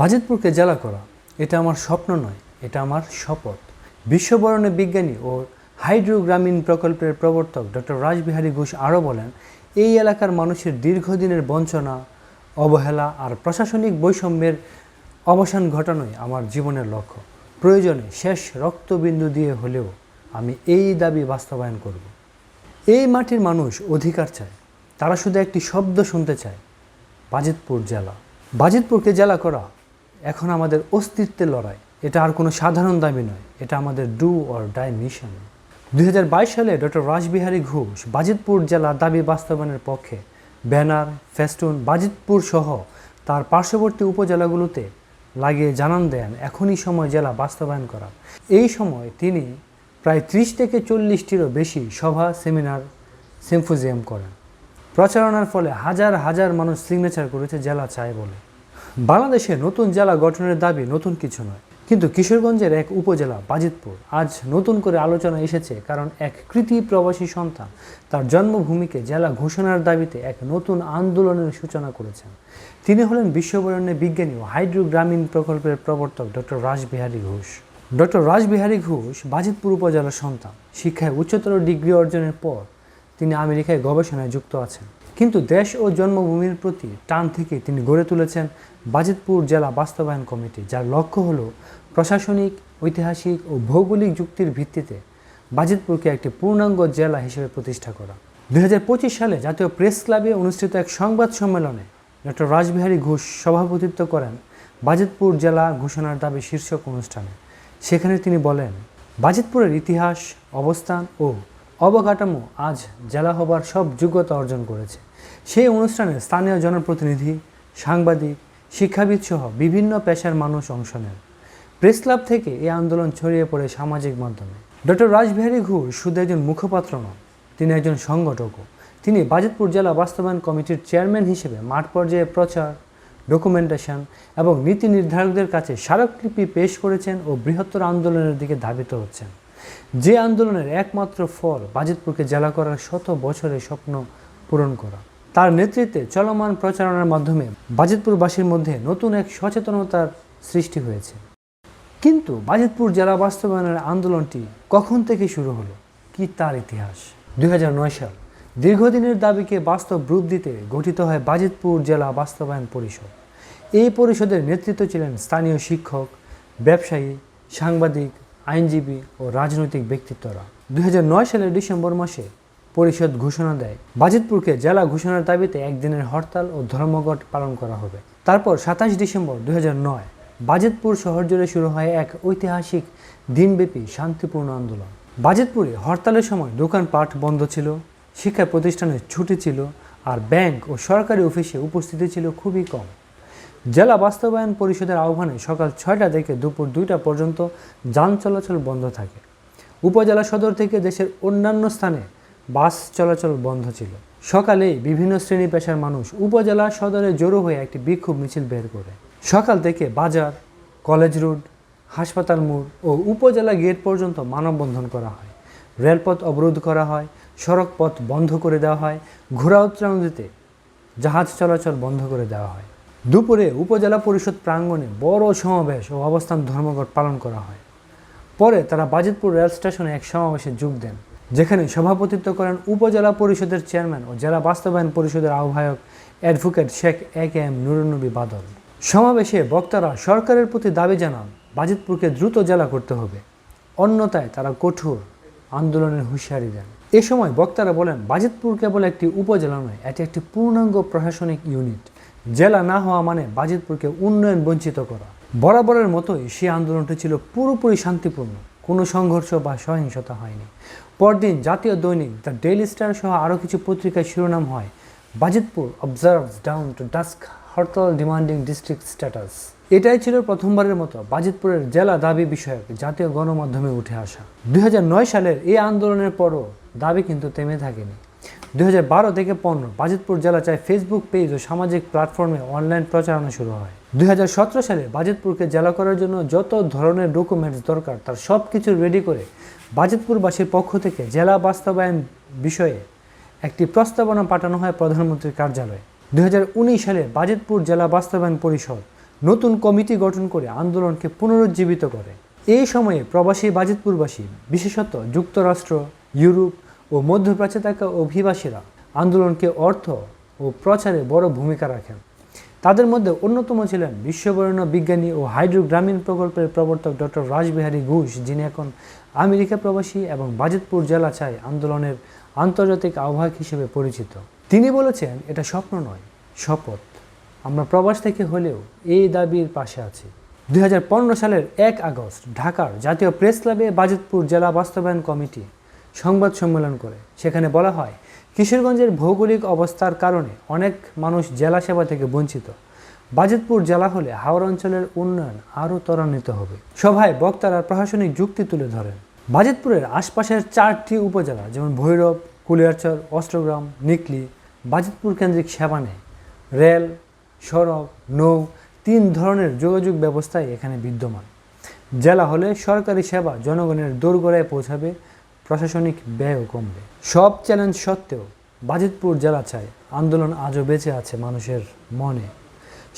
বাজিতপুরকে জেলা করা, এটা আমার স্বপ্ন নয়, এটা আমার শপথ। বিশ্ববরণে বিজ্ঞানী ও হাইড্রোগ্রামীণ প্রকল্পের প্রবর্তক ডক্টর রাসবিহারী ঘোষ আরও বলেন, এই এলাকার মানুষের দীর্ঘদিনের বঞ্চনা, অবহেলা আর প্রশাসনিক বৈষম্যের অবসান ঘটানোই আমার জীবনের লক্ষ্য। প্রয়োজনে শেষ রক্তবিন্দু দিয়ে হলেও আমি এই দাবি বাস্তবায়ন করব। এই মাটির মানুষ অধিকার চায়, তারা শুধু একটি শব্দ শুনতে চায়, বাজিতপুর জেলা। বাজিতপুরকে জেলা করা এখন আমাদের অস্তিত্বের লড়াই। এটা আর কোনো সাধারণ দাবি নয়। এটা আমাদের ডু অর ডাই মিশন। দুই হাজার বাইশ সালে ডক্টর রাসবিহারী ঘোষ বাজিতপুর জেলা দাবি বাস্তবায়নের পক্ষে ব্যানার, ফেস্টুন, বাজিতপুর সহ তার পার্শ্ববর্তী উপজেলাগুলোতে লাগিয়ে জানান দেন, এখনই সময় জেলা বাস্তবায়ন করা। এই সময় তিনি প্রায় ত্রিশ থেকে চল্লিশটিরও বেশি সভা, সেমিনার সিম্ফোজিয়াম করেন। প্রচারণার ফলে হাজার হাজার মানুষ সিগনেচার করেছে জেলা চায় বলে। বাংলাদেশে নতুন জেলা গঠনের দাবি নতুন কিছু নয়। কিন্তু কিশোরগঞ্জের এক উপজেলা, বাজিতপুর, আজ নতুন করে আলোচনা এসেছে কারণ এক কৃতি প্রবাসী সন্তান তার জন্মভূমিকে জেলা ঘোষণার দাবিতে এক নতুন আন্দোলনের সূচনা করেছেন। তিনি হলেন বিশ্ববরণ্যে বিজ্ঞানী ও হাইড্রোগ্রামীণ প্রকল্পের প্রবর্তক ডক্টর রাসবিহারী ঘোষ। ডক্টর রাসবিহারী ঘোষ বাজিতপুর উপজেলার সন্তান। শিক্ষায় উচ্চতর ডিগ্রি অর্জনের পর তিনি আমেরিকায় গবেষণায় যুক্ত আছেন। কিন্তু দেশ ও জন্মভূমির প্রতি টান থেকে তিনি গড়ে তুলেছেন বাজিতপুর জেলা বাস্তবায়ন কমিটি, যার লক্ষ্য হল প্রশাসনিক, ঐতিহাসিক ও ভৌগোলিক যুক্তির ভিত্তিতে বাজিতপুরকে একটি পূর্ণাঙ্গ জেলা হিসেবে প্রতিষ্ঠা করা। দু হাজার পঁচিশ সালে জাতীয় প্রেস ক্লাবে অনুষ্ঠিত এক সংবাদ সম্মেলনে ডক্টর রাসবিহারী ঘোষ সভাপতিত্ব করেন বাজিতপুর জেলা ঘোষণার দাবি শীর্ষক অনুষ্ঠানে। সেখানে তিনি বলেন, বাজিতপুরের ইতিহাস, অবস্থান ও অবকাঠামো আজ জেলা হবার সব যোগ্যতা অর্জন করেছে। সেই অনুষ্ঠানে স্থানীয় জনপ্রতিনিধি, সাংবাদিক, শিক্ষাবিদ সহ বিভিন্ন পেশার মানুষ অংশ নেন। প্রেস ক্লাব থেকে এই আন্দোলন ছড়িয়ে পড়ে সামাজিক মাধ্যমে। ডক্টর রাসবিহারী ঘোষ শুধু একজন মুখপাত্র নন, তিনি একজন সংগঠকও। তিনি বাজিতপুর জেলা বাস্তবায়ন কমিটির চেয়ারম্যান হিসেবে মাঠ পর্যায়ে প্রচার, ডকুমেন্টেশন এবং নীতি নির্ধারকদের কাছে স্মারকলিপি পেশ করেছেন ও বৃহত্তর আন্দোলনের দিকে ধাবিত হচ্ছেন। যে আন্দোলনের একমাত্র ফল বাজিতপুরকে জেলা করার শত বছরের স্বপ্ন পূরণ করা। তার নেতৃত্বে চলমান প্রচারণার মাধ্যমে বাজিতপুরবাসীর মধ্যে নতুন এক সচেতনতার সৃষ্টি হয়েছে। কিন্তু বাজিতপুর জেলা বাস্তবায়নের আন্দোলনটি কখন থেকে শুরু হলো, কি তার ইতিহাস? দুই হাজার নয় সাল, দীর্ঘদিনের দাবিকে বাস্তব রূপ দিতে গঠিত হয় বাজিতপুর জেলা বাস্তবায়ন পরিষদ। এই পরিষদের নেতৃত্ব ছিলেন স্থানীয় শিক্ষক, ব্যবসায়ী, সাংবাদিক আইনজীবী ও রাজনৈতিক ব্যক্তিত্বরা দুই হাজার নয় সালের ডিসেম্বর মাসে পরিষদ ঘোষণা দেয়, বাজিতপুরকে জেলা ঘোষণার দাবিতে একদিনের হরতাল ও ধর্মঘট পালন করা হবে। তারপর সাতাশ ডিসেম্বর দুই বাজিতপুর শহর জুড়ে শুরু হয় এক ঐতিহাসিক দিনব্যাপী শান্তিপূর্ণ আন্দোলন। বাজিতপুরে হরতালের সময় দোকানপাট বন্ধ ছিল, শিক্ষা প্রতিষ্ঠানের ছুটি ছিল আর ব্যাংক ও সরকারি অফিসে উপস্থিতি ছিল খুবই কম। জেলা বাস্তবায়ন পরিষদের আহ্বানে সকাল ছয়টা থেকে দুপুর দুইটা পর্যন্ত যান চলাচল বন্ধ থাকে। উপজেলা সদর থেকে দেশের অন্যান্য স্থানে বাস চলাচল বন্ধ ছিল। সকালেই বিভিন্ন শ্রেণি পেশার মানুষ উপজেলা সদরে জড়ো হয়ে একটি বিক্ষোভ মিছিল বের করে। সকাল থেকে বাজার, কলেজ রোড, হাসপাতাল মোড় ও উপজেলা গেট পর্যন্ত মানববন্ধন করা হয়। রেলপথ অবরোধ করা হয় সড়ক পথ বন্ধ করে দেওয়া হয়, ঘোড়া উত্তরাণ জাহাজ চলাচল বন্ধ করে দেওয়া হয়। দুপুরে উপজেলা পরিষদ প্রাঙ্গণে বড় সমাবেশ ও অবস্থান ধর্মঘট পালন করা হয়। পরে তারা বাজিতপুর রেল স্টেশনে এক সমাবেশে যোগ দেন, যেখানে সভাপতিত্ব করেন উপজেলা পরিষদের চেয়ারম্যান ও জেলা বাস্তবায়ন পরিষদের আহ্বায়ক advocate Sheikh A K M Nurunnabi Badal. সমাবেশে বক্তারা সরকারের প্রতি দাবি জানান, বাজিতপুরকে দ্রুত জেলা করতে হবে। অন্যথায় তারা কঠোর আন্দোলনের হুঁশিয়ারি দেন। এ সময় বক্তারা বলেন, বাজিতপুর কেবল একটি উপজেলা নয়, এটি একটি পূর্ণাঙ্গ প্রশাসনিক ইউনিট। জেলা না হওয়া মানে বাজিতপুরকে উন্নয়ন বঞ্চিত করা। বরাবরের মতোই সেই আন্দোলনটি ছিল পুরোপুরি শান্তিপূর্ণ, কোনো সংঘর্ষ বা সহিংসতা হয়নি। পরদিন জাতীয় দৈনিক দ্য ডেইলি স্টার সহ আরও কিছু পত্রিকায় শিরোনাম হয়, Bajitpur observes dawn to dusk hartal demanding district status এটাই ছিল প্রথমবারের মতো বাজিতপুরের জেলা দাবি বিষয়ক জাতীয় গণমাধ্যমে উঠে আসা। দুই হাজার নয় সালের এই আন্দোলনের পরও দাবি কিন্তু থেমে থাকেনি। হাজার বারো থেকে পনেরো, বাজিতপুর জেলা চায় ফেসবুক পেজ ও সামাজিক প্ল্যাটফর্মে অনলাইন প্রচারণা শুরু হয়। দুই হাজার সতেরো সালে বাজিতপুরকে জেলা করার জন্য যত ধরনের ডকুমেন্টস দরকার, তার সব কিছু রেডি করে বাজিতপুরবাসীর পক্ষ থেকে জেলা বাস্তবায়ন বিষয়ে একটি প্রস্তাবনা পাঠানো হয় প্রধানমন্ত্রীর কার্যালয়ে। দুই হাজার উনিশ সালে বাজিতপুর জেলা বাস্তবায়ন পরিষদ নতুন কমিটি গঠন করে আন্দোলনকে পুনরুজ্জীবিত করে। এই সময়ে প্রবাসী বাজিতপুরবাসী, বিশেষত যুক্তরাষ্ট্র, ইউরোপ ও মধ্যপ্রাচ্যে থাকা অভিবাসীরা আন্দোলনকে অর্থ ও প্রচারে বড় ভূমিকা রাখেন। তাদের মধ্যে অন্যতম ছিলেন বিশ্ববরণ্য বিজ্ঞানী ও হাইড্রো গ্রামীণ প্রকল্পের প্রবর্তক ডক্টর রাসবিহারী ঘোষ, যিনি এখন আমেরিকা প্রবাসী এবং বাজিতপুর জেলা চাই আন্দোলনের আন্তর্জাতিক আহ্বায়ক হিসেবে পরিচিত। তিনি বলেছেন, এটা স্বপ্ন নয়, শপথ। আমরা প্রবাস থেকে হলেও এই দাবির পাশে আছি। দুই হাজার পনেরো সালের এক আগস্ট ঢাকার জাতীয় প্রেস ক্লাবে বাজিতপুর জেলা বাস্তবায়ন কমিটি সংবাদ সম্মেলন করে। সেখানে বলা হয়, কিশোরগঞ্জের ভৌগোলিক অবস্থার কারণে অনেক মানুষ জেলা সেবা থেকে বঞ্চিত। বাজিতপুর জেলা হলে হাওড় অঞ্চলের উন্নয়ন আরও ত্বরান্বিত হবে। সভায় বক্তারা প্রশাসনিক যুক্তি তুলে ধরেন। বাজিতপুরের আশপাশের চারটি উপজেলা, যেমন ভৈরব, কুলিয়ারচর, অষ্টগ্রাম, নিকলি, বাজিতপুর কেন্দ্রিক সেবা নেয় রেল, সড়ক, নৌ তিন ধরনের যোগাযোগ ব্যবস্থাই এখানে বিদ্যমান। জেলা হলে সরকারি সেবা জনগণের দোরগোড়ায় পৌঁছাবে প্রশাসনিক ব্যয়ও কমবে। সব চ্যালেঞ্জ সত্ত্বেও বাজিতপুর জেলা চায় আন্দোলন আজও বেঁচে আছে মানুষের মনে।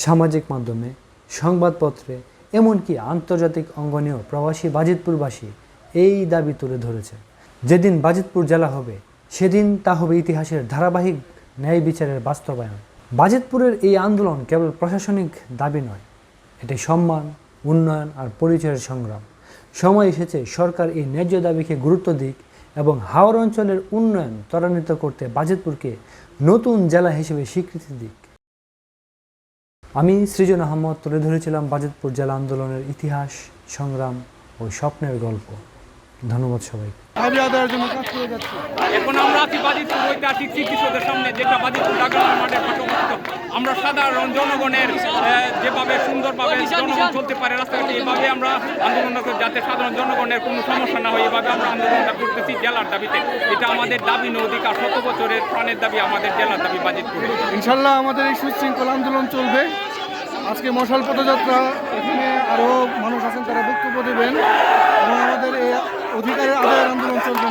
সামাজিক মাধ্যমে, সংবাদপত্রে, এমনকি আন্তর্জাতিক অঙ্গনেও প্রবাসী বাজিতপুরবাসী এই দাবি তুলে ধরেছে। যেদিন বাজিতপুর জেলা হবে, সেদিন তা হবে ইতিহাসের ধারাবাহিক ন্যায় বিচারের বাস্তবায়ন। বাজিতপুরের এই আন্দোলন কেবল প্রশাসনিক দাবি নয়, এটি সম্মান, উন্নয়ন আর পরিচয়ের সংগ্রাম। সময় এসেছে সরকার এই ন্যায্য দাবিকে গুরুত্ব দিক এবং হাওড় অঞ্চলের উন্নয়ন ত্বরান্বিত করতে বাজিতপুরকে নতুন জেলা হিসেবে স্বীকৃতি দিক। আমি সৃজন আহমদ, তুলে ধরেছিলাম বাজিতপুর জেলা আন্দোলনের ইতিহাস, সংগ্রাম ও স্বপ্নের গল্প। ধন্যবাদ সবাইকে দাবি আদায়ের জন্য কাজ করে যাচ্ছে। এখন আমরা চিকিৎসকের সামনে যেটা মাঠের পাশে আমরা সাধারণ জনগণের যেভাবে সুন্দরভাবে জনগণ চলতে পারে রাস্তাঘাটে এভাবে আমরা আন্দোলন করি যাতে সাধারণ জনগণের কোনো সমস্যা না হয় এভাবে আমরা আন্দোলনটা করতেছি জেলার দাবিতে। এটা আমাদের দাবি ন অধিকার শত বছরের প্রাণের দাবি আমাদের জেলার দাবি বাজিতপুরে। ইনশাল্লাহ আমাদের এই সুশৃঙ্খল আন্দোলন চলবে। আজকে মশাল পদযাত্রা এখানে আরও মানুষ আছেন তারা বক্তব্য দেবেন। এবং আমাদের এই অধিকারের আদায়ের আন্দোলন চলবে